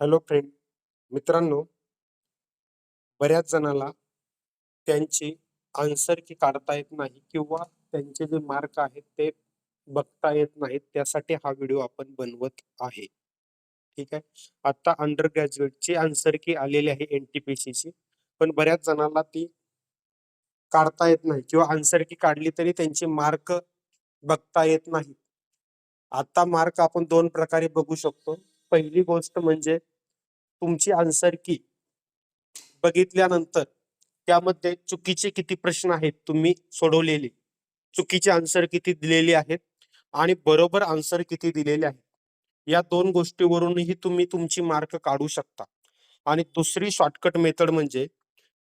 Hello friend मित्रांनो बऱ्याच जणाला त्यांची आन्सर की काढता येत नाही किंवा त्यांचे जे मार्क आहेत ते बघता येत नाहीत त्यासाठी हा व्हिडिओ आपण बनवत आहे. ठीक आहे? आता अंडर ग्रॅज्युएटची आन्सर की आलेली आहे एन टी पी ची. पण बऱ्याच जणाला ती काढता येत नाही किंवा आन्सर की काढली तरी त्यांचे मार्क बघता येत नाही आता मार्क आपण दोन प्रकारे बघू शकतो. पहिली गोष्ट म्हणजे तुमची आन्सर की बघितल्यानंतर त्यामध्ये चुकीचे किती प्रश्न आहेत तुम्ही सोडवलेले. चुकीचे आन्सर किती दिलेले आहेत आणि बरोबर आन्सर किती दिलेले आहेत. या दोन गोष्टीवरूनही तुम्ही तुमची मार्क काढू शकता. आणि दुसरी शॉर्टकट मेथड म्हणजे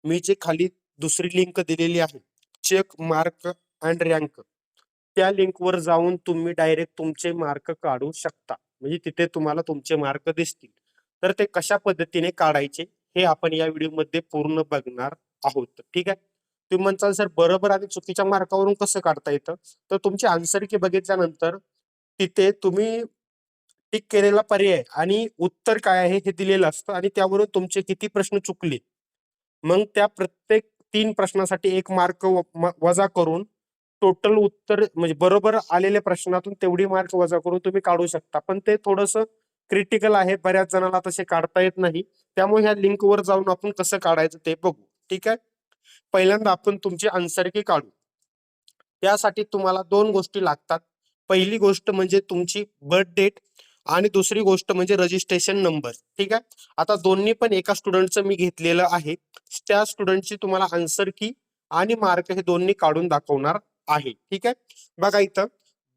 मी जे खाली दुसरी लिंक दिलेली आहे चेक मार्क अँड रँक त्या लिंकवर जाऊन तुम्ही डायरेक्ट तुमचे मार्क काढू शकता. म्हणजे तिथे तुम्हाला तुमचे मार्क दिसतील. तर ते कशा पद्धतीने काढायचे हे आपण या व्हिडिओमध्ये पूर्ण बघणार आहोत. ठीक आहे? तुम्ही म्हणताल सर बरोबर आणि चुकीच्या मार्कावरून कसं काढता येतं? तर तुमची आन्सर की बघितल्यानंतर तिथे तुम्ही टिक केलेला पर्याय आणि उत्तर काय आहे हे दिलेलं असतं आणि त्यावरून तुमचे किती प्रश्न चुकले. मग त्या प्रत्येक तीन प्रश्नासाठी एक मार्क वजा करून टोटल उत्तर म्हणजे बरोबर आलेल्या प्रश्नातून तेवढी मार्क वजा करून तुम्ही काढू शकता. पण ते थोडंसं क्रिटिकल आहे. बऱ्याच जणांना तसे काढता येत नाही. त्यामुळे ह्या लिंकवर जाऊन आपण कसं काढायचं ते बघू. ठीक आहे? पहिल्यांदा आपण तुमची आन्सर की काढू. त्यासाठी तुम्हाला दोन गोष्टी लागतात. पहिली गोष्ट म्हणजे तुमची बर्थ डेट आणि दुसरी गोष्ट म्हणजे रजिस्ट्रेशन नंबर ठीक आहे? आता दोन्ही पण एका स्टुडंटचं मी घेतलेलं आहे. त्या स्टुडंटची तुम्हाला आन्सर की आणि मार्क हे दोन्ही काढून दाखवणार आहे. ठीक आहे? बघा इथं.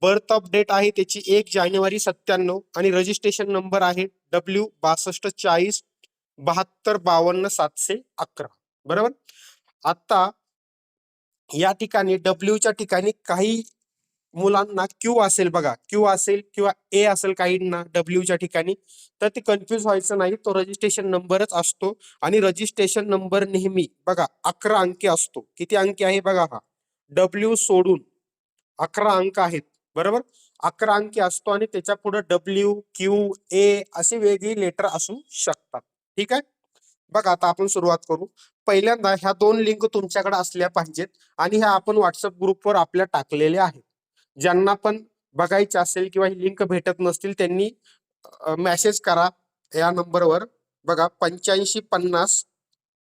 बर्थ ऑफ डेट आहे त्याची एक जानेवारी सत्त्याण्णव आणि रजिस्ट्रेशन नंबर आहे डब्ल्यू बासष्ट चाळीस बहात्तर बावन्न सातशे अकरा. बरोबर? आता या ठिकाणी डब्ल्यूच्या ठिकाणी काही मुलांना क्यू असेल बघा. क्यू असेल किंवा ए असेल काहींना डब्ल्यूच्या ठिकाणी तर ते कन्फ्युज व्हायचं नाही. तो रजिस्ट्रेशन नंबरच असतो आणि रजिस्ट्रेशन नंबर नेहमी बघा अकरा अंकी असतो. किती अंकी आहे बघा हा? डब्ल्यू सोडून अकरा अंक आहेत. बरोबर? अकरा अंकी असतो आणि त्याच्या पुढे डब्ल्यू क्यू ए अशी वेगळी लेटर असू शकतात. ठीक आहे? बघा आता आपण सुरुवात करू. पहिल्यांदा ह्या दोन लिंक तुमच्याकडे असल्या पाहिजेत आणि ह्या आपण व्हॉट्सअप ग्रुपवर आपल्या टाकलेल्या आहेत. ज्यांना पण बघायचे असेल किंवा ही लिंक भेटत नसतील त्यांनी मेसेज करा या नंबरवर बघा पंच्याऐंशी पन्नास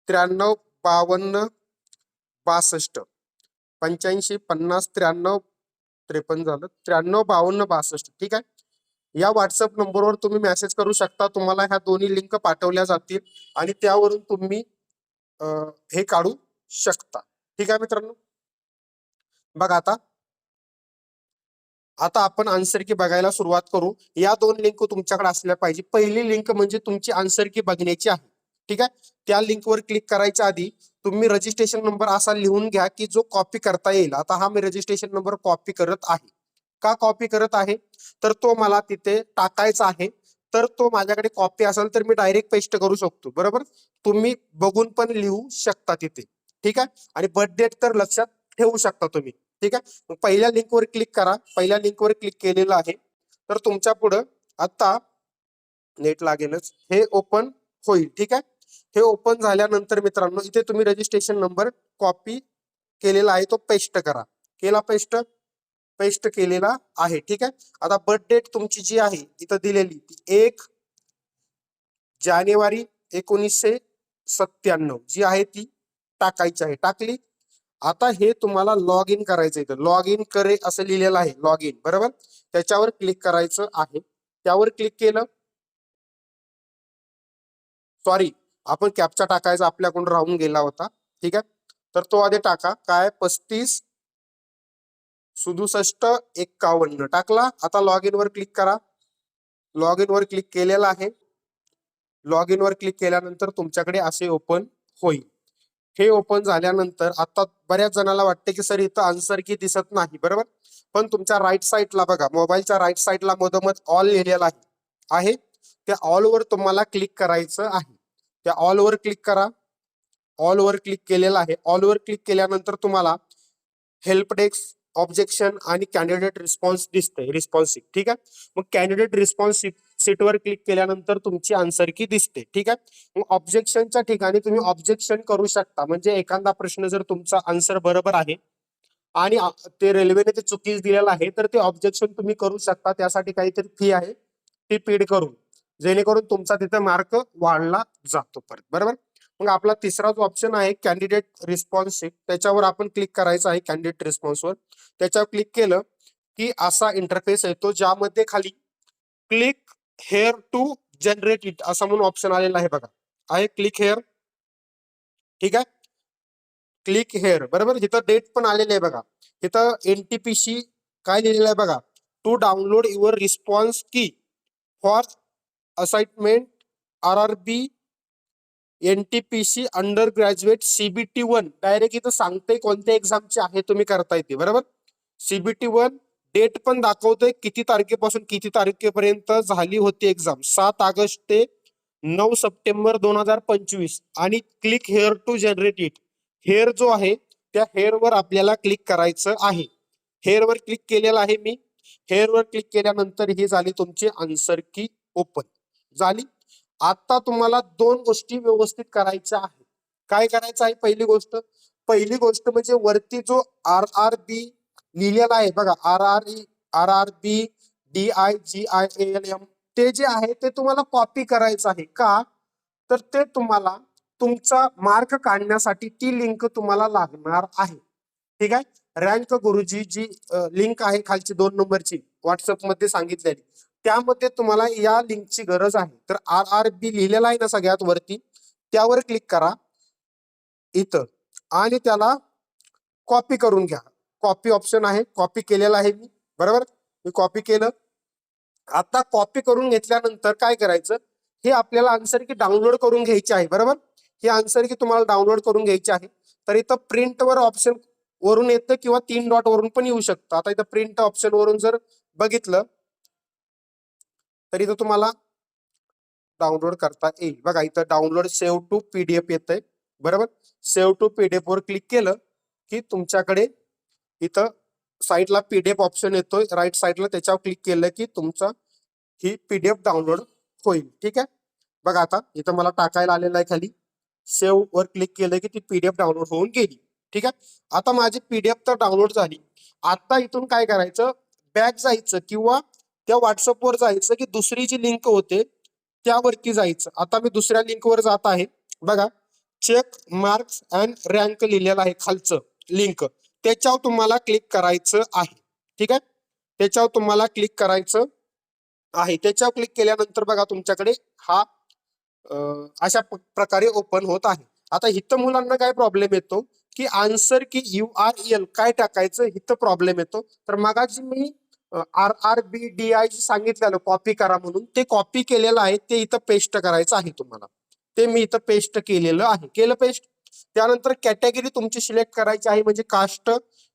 त्र्याण्णव बावन्न बासष्ट. पंच्याऐंशी पन्नास त्र्याण्णव त्रेपन्न झालं. त्र्याण्णव बावन्न बासष्ट. ठीक आहे? या व्हॉट्सअप नंबरवर तुम्ही मेसेज करू शकता. तुम्हाला ह्या दोन्ही लिंक पाठवल्या जातील आणि त्यावरून तुम्ही हे काढू शकता. ठीक आहे मित्रांनो? बघा आता. आता आपण आन्सर की बघायला सुरुवात करू. या दोन लिंक तुमच्याकडे असल्या पाहिजे. पहिली लिंक म्हणजे तुमची आन्सर की बघण्याची आहे. ठीक आहे? त्या लिंकवर क्लिक करायच्या आधी तुम्ही रजिस्ट्रेशन नंबर असा लिहून घ्या की जो कॉपी करता येईल. आता हा मी रजिस्ट्रेशन नंबर कॉपी करत आहे. का कॉपी करत आहे? तर तो मला तिथे टाकायचा आहे. तर तो माझ्याकडे कॉपी असेल तर मी डायरेक्ट पेस्ट करू शकतो. बरोबर? तुम्ही बघून पण लिहू शकता तिथे. ठीक आहे? आणि बर्थ डेट तर लक्षात ठेवू शकता तुम्ही. ठीक आहे? पहिल्या लिंकवर क्लिक करा. पहिल्या लिंकवर क्लिक केलेलं आहे. तर तुमच्या पुढं आता नेट लागेलच. हे ओपन होईल. ठीक आहे? हे ओपन झाल्यानंतर मित्रांनो इथे तुम्ही रजिस्ट्रेशन नंबर कॉपी केलेला आहे तो पेस्ट करा. केला पेस्ट पेस्ट केलेला आहे ठीक आहे? आता बर्थ डेट तुमची जी आहे इथं दिलेली ती एक जानेवारी एकोणीसशे सत्त्याण्णव. जी आहे ती टाकायची आहे. टाकली. आता हे तुम्हाला लॉग इन करायचं इथं. लॉग इन करे असं लिहिलेलं आहे लॉग इन बरोबर? त्याच्यावर क्लिक करायचं आहे. त्यावर क्लिक केलं. सॉरी आपण कॅपचा टाकायचा आपल्याकडून राहून गेला होता. ठीक आहे? तर तो आधी टाका. काय? पस्तीस सुदुसष्ट एक्कावन्न. टाकला. आता लॉग इन वर क्लिक करा. लॉग इन वर क्लिक केलेला आहे. लॉग इन वर क्लिक केल्यानंतर तुमच्याकडे असे ओपन होईल. हे ओपन झाल्यानंतर आता बऱ्याच जणाला वाटते की सर इथं आन्सर की दिसत नाही. बरोबर? पण तुमच्या राईट साईडला बघा. मोबाईलच्या राईट साईडला मधोमध ऑल लिहिलेला आहे. त्या ऑल वर तुम्हाला क्लिक करायचं आहे. त्या ऑलवर क्लिक करा. ऑलवर क्लिक केलेला आहे. ऑलवर क्लिक केल्यानंतर तुम्हाला हेल्प डेस्क ऑब्जेक्शन आणि कॅन्डिडेट रिस्पॉन्स दिसते रिस्पॉन्सिव ठीक आहे? मग कॅन्डिडेट रिस्पॉन्स सीटवर क्लिक केल्यानंतर तुमची आन्सर की दिसते. ठीक आहे? मग ऑब्जेक्शनच्या ठिकाणी तुम्ही ऑब्जेक्शन करू शकता. म्हणजे एखादा प्रश्न जर तुमचा आन्सर बरोबर आहे आणि ते रेल्वेने ते चुकीच दिलेलं आहे तर ते ऑब्जेक्शन तुम्ही करू शकता. त्यासाठी काहीतरी फी आहे. ती पेड करून. जेणेकरून तुमचा तिथे मार्क वाढला जातो परत. बरोबर? मग आपला तिसरा जो ऑप्शन आहे कॅन्डिडेट रिस्पॉन्सिव्ह त्याच्यावर आपण क्लिक करायचं आहे कॅन्डिडेट रिस्पॉन्सवर त्याच्यावर क्लिक केलं की असा इंटरफेस येतो ज्यामध्ये खाली click here to generate it असा म्हणून ऑप्शन आलेला आहे बघा. आहे क्लिक हेअर ठीक आहे? क्लिक हेअर बरोबर? इथं डेट पण आलेलं आहे बघा. इथं एनटीपीसी काय लिहिलेलं आहे बघा. To download your response key for assignment R R B NTPC under graduate CBT one direct इथं सांगते कोणत्या एक्झामची आहे तुम्ही करताय येते बरोबर? सीबीटी वन डेट पण दाखवतोय किती तारखेपासून किती तारखेपर्यंत झाली होती एक्झाम सात ऑगस्ट ते नऊ सप्टेंबर दोन हजार पंचवीस. आणि click here to generate it here जो आहे त्या हेअरवर आपल्याला क्लिक करायचं आहे. हेअरवर क्लिक केलेलं आहे मी. हेअरवर क्लिक केल्यानंतर ही झाली तुमची आन्सर की ओपन झाली. आता तुम्हाला दोन गोष्टी व्यवस्थित करायच्या आहेत. काय करायचं आहे पहिली गोष्ट? पहिली गोष्ट म्हणजे वरती जो आर आर बी लिहिलेला आहे बघा R R E R R B D I G I L M ते जे आहे ते तुम्हाला कॉपी करायचं आहे. का? तर ते तुम्हाला तुमचा मार्क काढण्यासाठी ती लिंक तुम्हाला लागणार आहे. ठीक आहे? रँक गुरुजी जी लिंक आहे खालची दोन नंबरची व्हॉट्सअपमध्ये सांगितलेली. त्यामध्ये तुम्हाला या लिंकची गरज आहे. तर आर आर बी लिहिलेला आहे ना सगळ्यात वरती त्यावर क्लिक करा. इथं. आणि त्याला कॉपी करून घ्या. कॉपी ऑप्शन आहे कॉपी केलेला आहे मी. बरोबर? मी कॉपी केलं. आता कॉपी करून घेतल्यानंतर काय करायचं? हे आपल्याला आन्सर की डाउनलोड करून घ्यायचे आहे. बरोबर? हे आन्सर की तुम्हाला डाउनलोड करून घ्यायचे आहे. तर इथं प्रिंटवर ऑप्शन वरून येतं किंवा तीन डॉट वरून पण येऊ शकतं. आता इथं प्रिंट ऑप्शन वरून जर बघितलं तर इथं तुम्हाला डाउनलोड करता येईल. बघा इथं डाउनलोड सेव्ह टू पीडीएफ येतंय. बरोबर? सेव्ह टू पीडीएफ वर क्लिक केलं की तुमच्याकडे इथं साईडला पीडीएफ ऑप्शन येतोय. राईट साईडला त्याच्यावर क्लिक केलं की तुमचा ही पीडीएफ डाउनलोड होईल. ठीक आहे? बघा आता इथं मला टाकायला आलेलं आहे खाली. सेव्ह वर क्लिक केलं की ती पीडीएफ डाउनलोड होऊन गेली. ठीक आहे? आता माझी पीडीएफ तर डाउनलोड झाली. आता इथून काय करायचं? बॅक जायचं किंवा त्या व्हॉट्सअपवर जायचं की दुसरी जी लिंक होते त्यावरती जायचं. आता मी दुसऱ्या लिंकवर जात आहे. बघा चेक मार्क्स अँड रँक लिहिलेलं आहे खालचं लिंक त्याच्यावर तुम्हाला क्लिक करायचं आहे. ठीक आहे? त्याच्यावर तुम्हाला क्लिक करायचं आहे. त्याच्यावर क्लिक केल्यानंतर बघा तुमच्याकडे हा अशा प्रकारे ओपन होत आहे. आता इथं मुलांना काय प्रॉब्लेम येतो? की आन्सर की यू आर एल काय टाकायचं? हिथं प्रॉब्लेम येतो. तर मगाची मी R R B D I सांगितलेलं कॉपी करा म्हणून ते कॉपी केलेलं आहे ते इथं पेस्ट करायचं आहे तुम्हाला. ते मी इथं पेस्ट केलेलं आहे. केलं पेस्ट त्यानंतर कॅटेगरी तुमची सिलेक्ट करायची आहे म्हणजे caste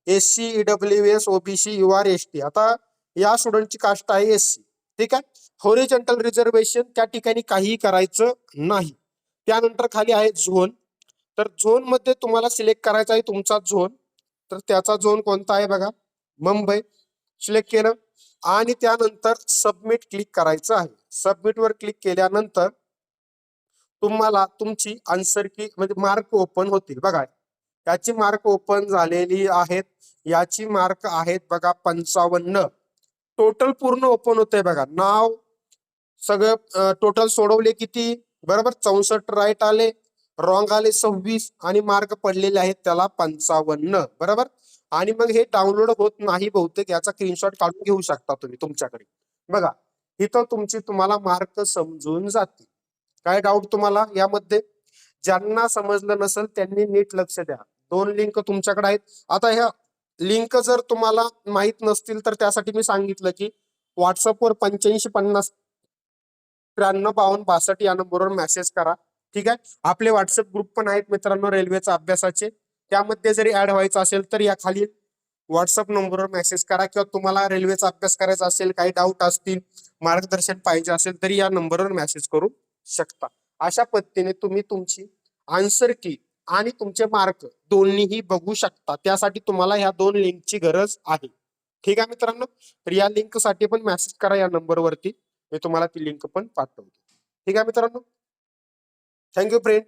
S C EWS S OBC U R S T आता या स्टुडंटची कास्ट आहे एस सी ठीक आहे? होरिजेंटल रिझर्वेशन त्या ठिकाणी काहीही करायचं नाही. त्यानंतर खाली आहे झोन तर झोनमध्ये तुम्हाला सिलेक्ट करायचा आहे तुमचा झोन तर त्याचा झोन कोणता आहे बघा? मुंबई. सिलेक्ट केलं. आणि त्यानंतर सबमिट क्लिक करायचं आहे. सबमिटवर क्लिक केल्यानंतर तुम्हाला तुमची आन्सर की म्हणजे मार्क ओपन होतील. बघा याची मार्क ओपन झालेली आहेत. याची मार्क आहेत बघा पंचावन्न. टोटल पूर्ण ओपन होते बघा. नाव सगळं टोटल सोडवले किती? बरोबर चौसष्ट राईट आले. रॉंग आले सव्वीस आणि मार्क पडलेले आहेत त्याला पंचावन्न बरोबर? आणि मग हे डाउनलोड होत नाही बहुतेक याचा स्क्रीनशॉट काढून घेऊ शकता तुम्ही तुमच्याकडे. बघा इथं तुमची तुम्हाला मार्क समजून जातील. काय डाऊट तुम्हाला यामध्ये? ज्यांना समजलं नसेल त्यांनी नीट लक्ष द्या. दोन लिंक तुमच्याकडे आहेत. आता ह्या लिंक जर तुम्हाला माहीत नसतील तर त्यासाठी मी सांगितलं की व्हॉट्सअपवर पंच्याऐंशी पन्नास त्र्याण्णव बावन्न बासष्ट या नंबरवर मेसेज करा. ठीक आहे? आपले व्हॉट्सअप ग्रुप पण आहेत मित्रांनो रेल्वेचा अभ्यासाचे. त्यामध्ये जरी ऍड व्हायचं असेल तर या खाली व्हॉट्सअप नंबरवर मेसेज करा किंवा तुम्हाला रेल्वेचा अभ्यास करायचा असेल काही डाऊट असतील मार्गदर्शन पाहिजे असेल तरी या नंबरवर मेसेज करू शकता. अशा पद्धतीने तुम्ही तुमची आन्सर की आणि तुमचे मार्क दोन्हीही बघू शकता. त्यासाठी तुम्हाला ह्या दोन लिंकची गरज आहे. ठीक आहे मित्रांनो? तर या लिंकसाठी पण मेसेज करा या नंबरवरती मी तुम्हाला ती लिंक पण पाठवतो. ठीक आहे मित्रांनो? Thank you friend